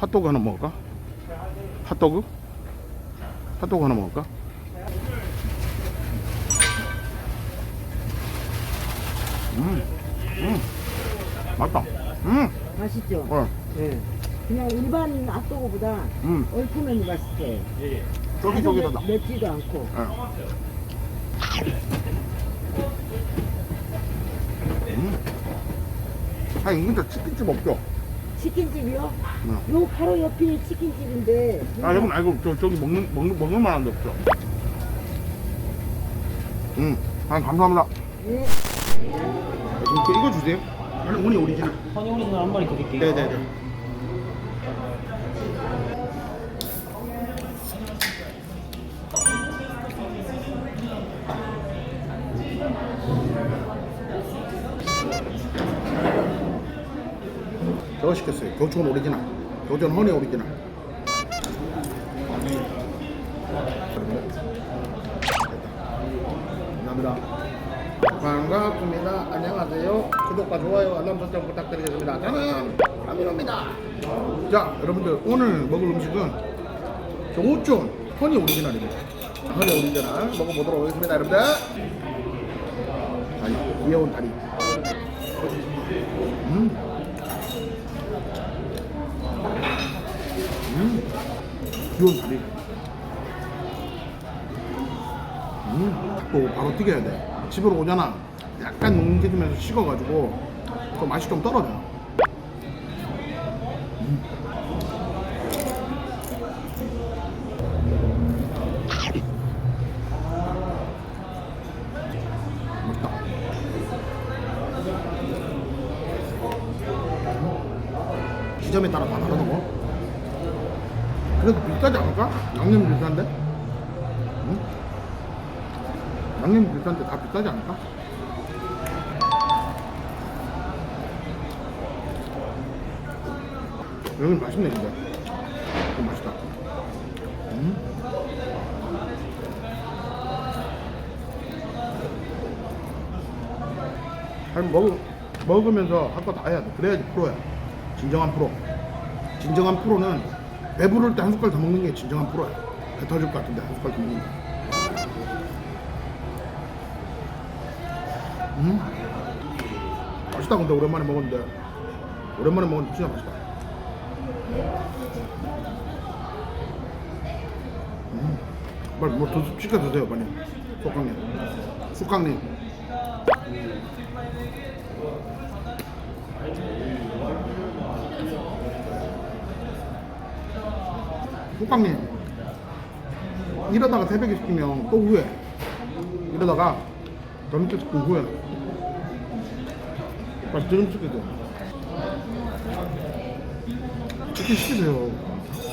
핫도그 하나 먹을까? 핫도그? 핫도그 하나 먹을까? 음, 음, 맛있다. 음, 맛있죠? 어, 예. 그냥 일반 핫도그보다 음, 얼큰하니 맛있어요. 쫄깃쫄깃하다. 맵- 맵지도 않고. 음. 아니, 근데 치킨집 없죠? 치킨집이요? 네. 요 바로 옆이 치킨집인데. 아, 여러분, 알고, 저, 저기 먹는, 먹는, 먹는 만한 데 없죠? 음, 아, 감사합니다. 예. 이거, 이거 주세요. 아니, 오니 오리지널. 허니 오리지널 한 마리 드릴게요. 네네네. 저거 시켰어요. 교촌 오리지널. 교촌 허니 오리지널. 감사합니다. 반갑습니다. 안녕하세요. 구독과 좋아요, 알람 설정 부탁드리겠습니다. 저는 아미노입니다. 자, 여러분들 오늘 먹을 음식은 교촌 허니 오리지널입니다. 허니 오리지널 먹어보도록 하겠습니다, 여러분들. 다리, 귀여운 다리. 음. 음. 귀여운 다리. 음, 또 바로 튀겨야 돼. 집으로 오잖아. 약간 농기름에서 식어가지고 또 맛이 좀 떨어져. 음. 지점에 따라 다 다르다 뭐. 그래도 비싸지 않을까? 양념 비싼데? 응? 양념 비싼데 다 비싸지 않을까? 여기 맛있네 근데 좀 맛있다 음? 아니 먹, 먹으면서 할 거 다 해야 돼 그래야지 프로야 진정한 프로 진정한 프로는 배부를 때 한 숟갈 더 먹는 게 진정한 프로야. 배 터질 것 같은데 한 숟갈 더 먹는 게. 음? 맛있다 근데 오랜만에 먹었는데. 오랜만에 먹었는데 진짜 맛있다. 음. 빨리 뭐 더 시켜 드세요 빨리. 속강님 숙강님 숙강님. 이러다가 새벽에 시키면 또 후회. 이러다가 저녁에 시키면 후회. 빨리 지금 시켜줘 치킨 시키세요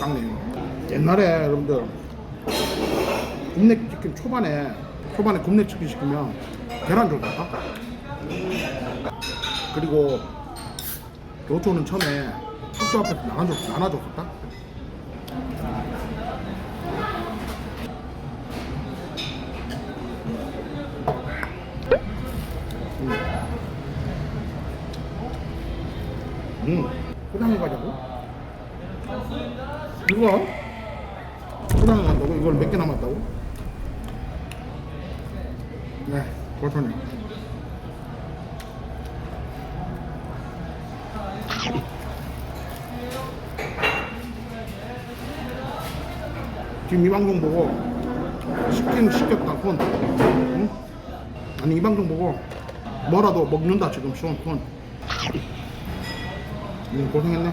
깡님. 옛날에 여러분들 굽네 치킨 초반에 초반에 굽네 치킨 시키면 계란 줬다가 그리고 교촌은 처음에 학교 앞에서 나눠줬, 나눠줬었다 이거? 포장해 간다고? 이걸 몇 개 남았다고? 네, 그렇다네. 지금 이 방송 보고 시킨 시켰다 손. 응? 아니 이 방송 보고 뭐라도 먹는다 지금 손 손. 응, 고생했네.